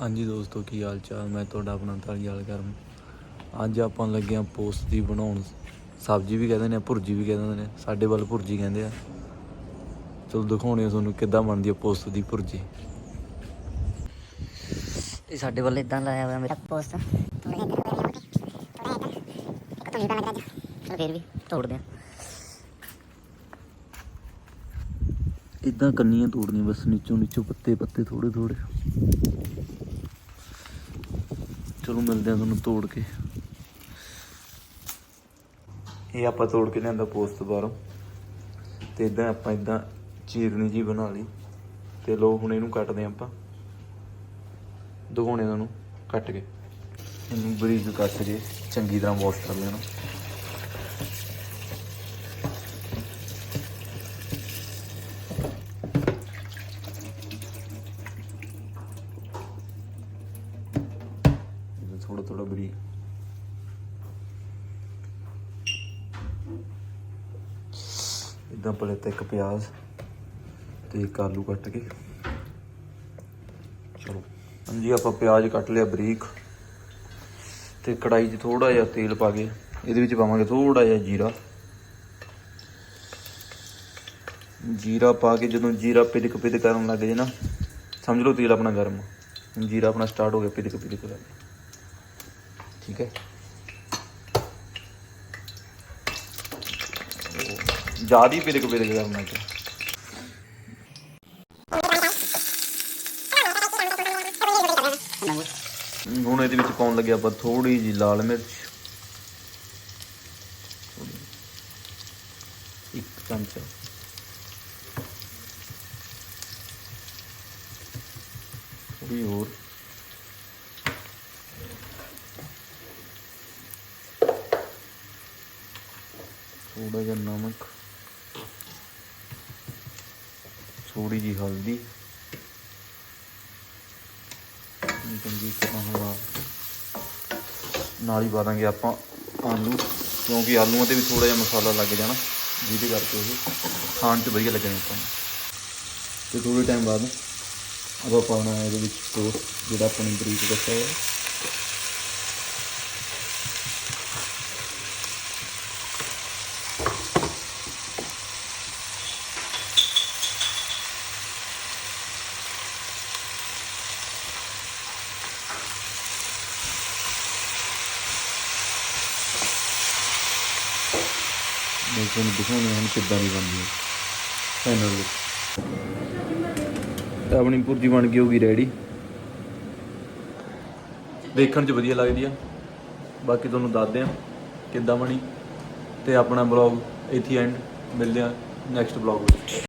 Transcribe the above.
ਹਾਂਜੀ ਦੋਸਤੋ ਕੀ ਹਾਲ ਚਾਲ? ਮੈਂ ਤੁਹਾਡਾ ਆਪਣਾ ਧਾਲੀਵਾਲ ਕਰਨ ਅੱਜ ਆਪਾਂ ਲੱਗੇ ਆ ਪੋਸਟ ਦੀ ਬਣਾਉਣ। ਸਬਜ਼ੀ ਵੀ ਕਹਿੰਦੇ ਨੇ ਭੁਰਜੀ ਵੀ ਕਹਿੰਦੇ ਨੇ ਸਾਡੇ ਵੱਲ ਭੁਰਜੀ ਕਹਿੰਦੇ ਆ। ਚਲੋ ਦਿਖਾਉਣੇ ਆ ਤੁਹਾਨੂੰ ਕਿੱਦਾਂ ਬਣਦੀ ਆ ਪੋਸਟ ਦੀ ਭੁਰਜੀ। ਇਹ ਸਾਡੇ ਵੱਲ ਇਦਾਂ ਲਾਇਆ ਹੋਇਆ ਮੇਰਾ ਪੋਸਟ ਚਲ ਫੇਰ ਵੀ ਤੋੜਦੇ ਆ। ਇਦਾਂ ਕੰਨੀਆਂ ਤੋੜਨੀਆਂ, ਬਸ ਨੀਚੋਂ ਨੀਚੋਂ ਪੱਤੇ ਪੱਤੇ ਥੋੜੇ ਥੋੜੇ ਚਲੋ ਮਿਲਦੇ ਆ ਤੁਹਾਨੂੰ ਤੋੜ ਕੇ। ਇਹ ਆਪਾਂ ਤੋੜ ਕੇ ਲਿਆਂਦਾ ਪੋਸਟ ਬਾਹਰੋਂ। ਤੇ ਇਦਾਂ ਆਪਾਂ ਇਦਾਂ ਚੀਰਨੀ ਜੀ ਬਣਾ ਲਈ। ਤੇ ਲੋ ਹੁਣ ਇਹਨੂੰ ਕੱਟਦੇ ਹਾਂ ਆਪਾਂ। ਦਿਖਾਉਣੇ ਤੁਹਾਨੂੰ ਕੱਟ ਕੇ। ਇਹਨੂੰ ਬਰੀਕ ਕੱਟ ਕੇ ਚੰਗੀ ਤਰ੍ਹਾਂ ਵਾਸ਼ ਕਰ ਲੈਣਾ। ਥੋੜਾ ਥੋੜਾ ਬਰੀਕ। ਇਦਾਂ ਪਲੇ ਤੇ ਇੱਕ ਪਿਆਜ਼ ਤੇ ਇੱਕ ਆਲੂ ਕੱਟ ਕੇ। ਚਲੋ, ਹਾਂਜੀ, ਆਪਾਂ ਪਿਆਜ਼ ਕੱਟ ਲਿਆ ਬਰੀਕ ਤੇ ਕੜਾਈ 'ਚ ਥੋੜਾ ਜਿਹਾ ਤੇਲ ਪਾ ਕੇ ਇਹਦੇ ਵਿੱਚ ਪਾਵਾਂਗੇ ਥੋੜਾ ਜਿਹਾ ਜੀਰਾ। ਜੀਰਾ ਪਾ ਕੇ ਜਦੋਂ ਜੀਰਾ ਪਿਦਕ ਪਿਦਕ ਕਰਨ ਲੱਗ ਜੇ ਨਾ, ਸਮਝ ਲਓ ਤੇਲ ਆਪਣਾ ਗਰਮ ਹੁਣ ਜੀਰਾ ਆਪਣਾ ਸਟਾਰਟ ਹੋ ਗਿਆ ਪਿਦਕ ਪਿਦਕ ਕਰਨ ਠੀਕ ਹੈ। ਜ਼ਿਆਦਾ ਹੀ ਪਿਦਕ ਪਿਦਕ ਕਰਨਾ ਹੈ ਹੁਣ ਇਹਦੇ ਵਿੱਚ ਪਾਉਣ ਲੱਗੇ ਆਪਾਂ ਥੋੜੀ ਜੀ ਲਾਲ ਮਿਰਚ। ਇੱਕ ਚਮਚਾ। ਥੋੜੀ ਹੋਰ। ਥੋੜਾ ਜਿਹਾ ਨਮਕ ਥੋੜੀ ਜੀ ਹਲਦੀ ਚੰਗੀ ਤਰ੍ਹਾਂ ਹਲਾ। ਨਾਲ ਹੀ ਪਾ ਦਾਂਗੇ ਆਪਾਂ ਆਲੂ, ਕਿਉਂਕਿ ਆਲੂਆਂ ਤੇ ਵੀ ਥੋੜਾ ਜਿਹਾ ਮਸਾਲਾ ਲੱਗ ਜਾਣਾ, ਜਿਹਦੇ ਕਰਕੇ ਇਹ ਖਾਣ 'ਚ ਵਧੀਆ ਲੱਗਣੇ ਆਪਾਂ ਨੂੰ। ਤੇ ਥੋੜੇ ਟਾਈਮ ਬਾਅਦ ਆਪਾਂ ਪਾਉਣਾ ਇਹਦੇ ਵਿੱਚ ਟੋਸਟ ਜਿਹੜਾ ਆਪਾਂ ਨੇ ਬਰੀਕ ਦੱਸਿਆ ਹੈ ਮੈਂ ਤੁਹਾਨੂੰ ਦਿਖਾਉਣਾ ਹੁਣ ਕਿੱਦਾਂ ਦੀ ਬਣਦੀ ਹੈ। ਫਾਈਨਲ ਤਾਂ ਆਪਣੀ ਪੁਰਜੀ ਬਣ ਗਈ ਹੋਗੀ ਰੈਡੀ ਦੇਖਣ 'ਚ ਵਧੀਆ ਲੱਗਦੀ ਆ। ਬਾਕੀ ਤੁਹਾਨੂੰ ਦੱਸਦੇ ਆ ਕਿੱਦਾਂ ਬਣੀ। ਤੇ ਆਪਣਾ ਬਲੌਗ ਇੱਥੇ ਐਂਡ ਮਿਲਦੇ ਆ ਨੈਕਸਟ ਬਲੌਗ ਵਿੱਚ।